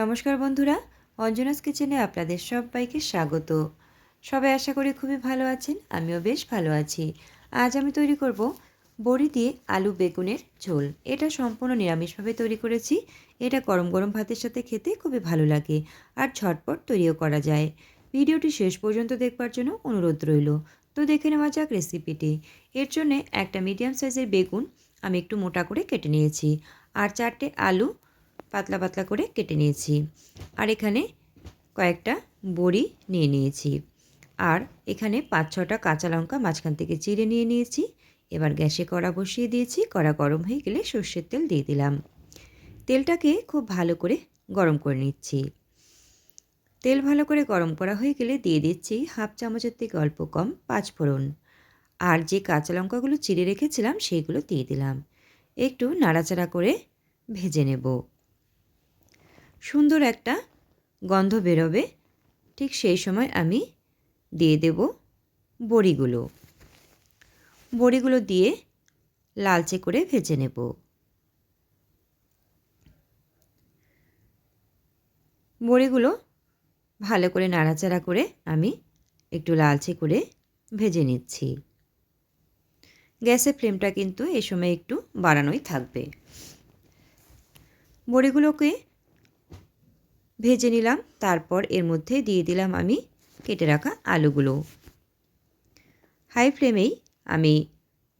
নমস্কার বন্ধুরা, অঞ্জনাস কিচেনে আপনাদের সবাইকে স্বাগত। সবাই আশা করি খুবই ভালো আছেন, আমিও বেশ ভালো আছি। আজ আমি তৈরি করব বড়ি দিয়ে আলু বেগুনের ঝোল। এটা সম্পূর্ণ নিরামিষভাবে তৈরি করেছি। এটা গরম গরম ভাতের সাথে খেতে খুবই ভালো লাগে আর ঝটপট তৈরিও করা যায়। ভিডিওটি শেষ পর্যন্ত দেখবার জন্য অনুরোধ রইল। তো দেখে নেওয়া যাক রেসিপিটি। এর জন্য একটা মিডিয়াম সাইজের বেগুন আমি একটু মোটা করে কেটে নিয়েছি। আর চারটে আলু পাতলা পাতলা করে কেটে নিয়েছি। আর এখানে কয়েকটা বড়ি নিয়ে নিয়েছি। আর এখানে পাঁচ ছটা কাঁচা লঙ্কা মাঝখান থেকে চিড়ে নিয়ে নিয়েছি। এবার গ্যাসে কড়া বসিয়ে দিয়েছি। কড়া গরম হয়ে গেলে সর্ষের তেল দিয়ে দিলাম। তেলটাকে খুব ভালো করে গরম করে নিচ্ছি। তেল ভালো করে গরম করা হয়ে গেলে দিয়ে দিচ্ছি হাফ চামচের থেকে অল্প কম পাঁচ ফোড়ন। আর যে কাঁচা লঙ্কাগুলো চিড়ে রেখেছিলাম সেইগুলো দিয়ে দিলাম। একটু নাড়াচাড়া করে ভেজে নেব। সুন্দর একটা গন্ধ বেরোবে। ঠিক সেই সময় আমি দিয়ে দেব বড়িগুলো। বড়িগুলো দিয়ে লালচে করে ভেজে নেব। বড়িগুলো ভালো করে নাড়াচাড়া করে আমি একটু লালচে করে ভেজে নিচ্ছি। গ্যাসের ফ্লেমটা কিন্তু এ সময় একটু বাড়ানোই থাকবে। বড়িগুলোকে ভেজে নিলাম, তারপর এর মধ্যে দিয়ে দিলাম আমি কেটে রাখা আলুগুলো। হাই ফ্লেমেই আমি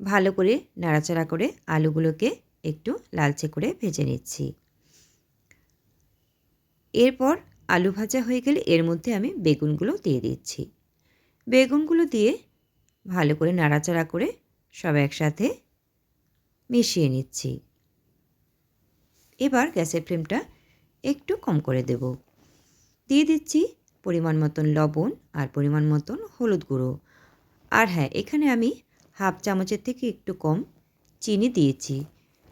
ভালো করে নাড়াচাড়া করে আলুগুলোকে একটু লালচে করে ভেজে নিচ্ছি। এরপর আলু ভাজা হয়ে গেলে এর মধ্যে আমি বেগুনগুলো দিয়ে দিচ্ছি। বেগুনগুলো দিয়ে ভালো করে নাড়াচাড়া করে সব একসাথে মিশিয়ে নিচ্ছি। এবার গ্যাসের ফ্লেমটা একটু কম করে দেব। দিয়ে দিচ্ছি পরিমাণ মতন লবণ আর পরিমাণ মতন হলুদ গুঁড়ো। আর হ্যাঁ এখানে আমি হাফ চামচের থেকে একটু কম চিনি দিয়েছি।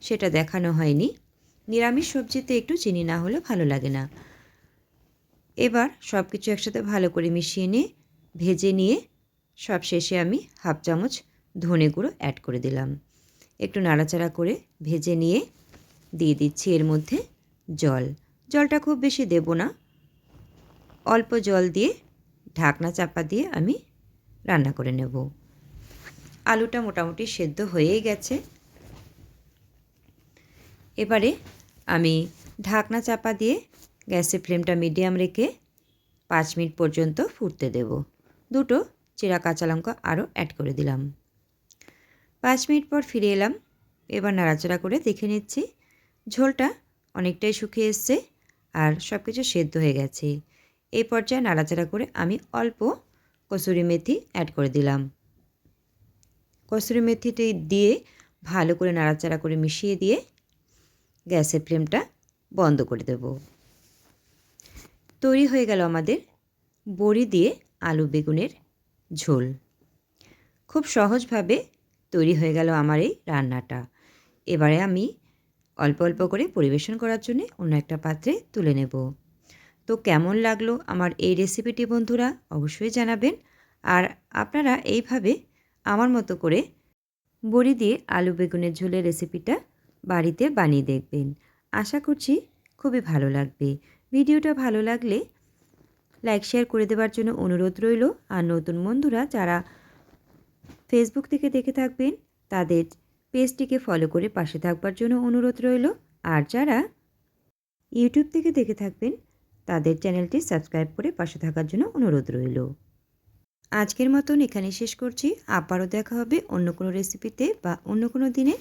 সেটা দেখানো হয়নি। নিরামিষ সবজিতে একটু চিনি না হলে ভালো লাগে না। এবার সব কিছু একসাথে ভালো করে মিশিয়ে নিয়ে, ভেজে নিয়ে সব শেষে আমি হাফ চামচ ধনে গুঁড়ো অ্যাড করে দিলাম। একটু নাড়াচাড়া করে ভেজে নিয়ে দিয়ে দিচ্ছি এর মধ্যে জল। জলটা খুব বেশি দেব না। অল্প জল দিয়ে ঢাকনা চাপা দিয়ে আমি রান্না করে নেব। আলুটা মোটামুটি সেদ্ধ হয়েই গেছে। এবারে আমি ঢাকনা চাপা দিয়ে গ্যাসের ফ্লেমটা মিডিয়াম রেখে পাঁচ মিনিট পর্যন্ত ফুটতে দেব। দুটো চেরা কাঁচা লঙ্কা আরও অ্যাড করে দিলাম। পাঁচ মিনিট পর ফিরে এলাম। এবার নাড়াচাড়া করে দেখে নিচ্ছি ঝোলটা অনেকটাই শুকিয়ে এসছে। আর সব কিছু সেদ্ধ হয়ে গেছে। এই পর্যায়ে নাড়াচাড়া করে আমি অল্প কসুরি মেথি অ্যাড করে দিলাম। কসুরি মেথিটি দিয়ে ভালো করে নাড়াচাড়া করে মিশিয়ে দিয়ে গ্যাসের ফ্লেমটা বন্ধ করে দেব। তৈরি হয়ে গেল আমাদের বড়ি দিয়ে আলু বেগুনের ঝোল। খুব সহজভাবে তৈরি হয়ে গেল আমার এই রান্নাটা। এবারে আমি অল্প অল্প করে পরিবেশন করার জন্য অন্য একটা পাত্রে তুলে নেব। তো কেমন লাগল আমার এই রেসিপিটি বন্ধুরা অবশ্যই জানাবেন। আর আপনারা এইভাবে আমার মতো করে বড়ি দিয়ে আলু বেগুনের ঝোলের রেসিপিটা বাড়িতে বানিয়ে দেখবেন। আশা করছি খুবই ভালো লাগবে। ভিডিওটা ভালো লাগলে লাইক, শেয়ার করে দেওয়ার জন্য অনুরোধ রইল। আর নতুন বন্ধুরা যারা ফেসবুক থেকে দেখে থাকবেন, তাদের পেজটিকে ফলো করে পাশে থাকবার জন্য অনুরোধ রইল। আর যারা ইউটিউব থেকে দেখে থাকবেন, তাদের চ্যানেলটি সাবস্ক্রাইব করে পাশে থাকার জন্য অনুরোধ রইল। আজকের মতন এখানে শেষ করছি। আবারও দেখা হবে অন্য কোনো রেসিপিতে বা অন্য কোনো দিনে।